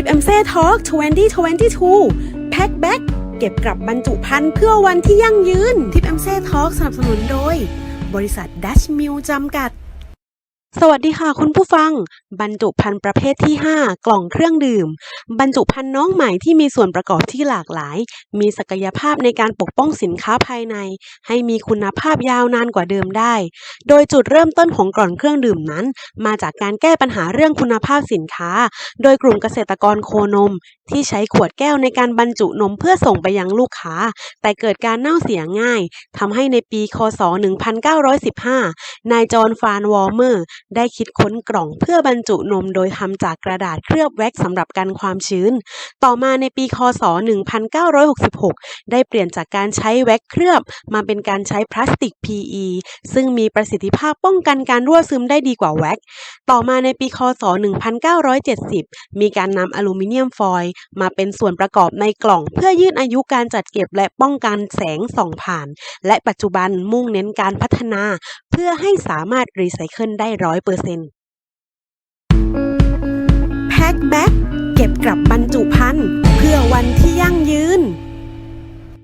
ทิปเอ็มเซ่ทอล์ก2022 แพ็คแบ็กเก็บกลับบรรจุภัณฑ์เพื่อวันที่ยั่งยืน ทิปเอ็มเซ่ทอล์กสนับสนุนโดย บริษัทดัชมิลจำกัด สวัสดีค่ะคุณผู้ฟัง บรรจุภัณฑ์ประเภทที่ 5 กล่องเครื่องดื่ม บรรจุภัณฑ์น้องใหม่ที่มีส่วนประกอบที่หลากหลาย มีศักยภาพในการปกป้องสินค้าภายใน ให้มีคุณภาพยาวนานกว่าเดิมได้ โดยจุดเริ่มต้นของกล่องเครื่องดื่มนั้น มาจากการแก้ปัญหาเรื่องคุณภาพสินค้า โดยกลุ่มเกษตรกรโคนม ที่ใช้ขวดแก้วในการบรรจุนมเพื่อส่งไปยังลูกค้า แต่เกิดการเน่าเสียง่ายทำให้ในปีคศ 1915นายจอห์นฟานวอร์เมอร์ได้คิดค้นกล่องเพื่อบรรจุนมโดยทำจากกระดาษเคลือบแว็กสำหรับกันความชื้น ต่อมาในปีคศ 1966 ได้เปลี่ยนจากการใช้แว็กเคลือบมาเป็นการใช้พลาสติก PE ซึ่งมีประสิทธิภาพป้องกันการรั่วซึมได้ดีกว่าแว็ก ต่อมาในปีคศ 1970 มีการนำอลูมิเนียมฟอยล์มาเป็นส่วนประกอบในกล่อง เพื่อยืดอายุการจัดเก็บและป้องกันแสงส่องผ่าน และปัจจุบันมุ่งเน้นการพัฒนา เพื่อให้สามารถรีไซเคิลได้ร้อยร้อยเปอร์เซ็นต์แพ็คแบ็ค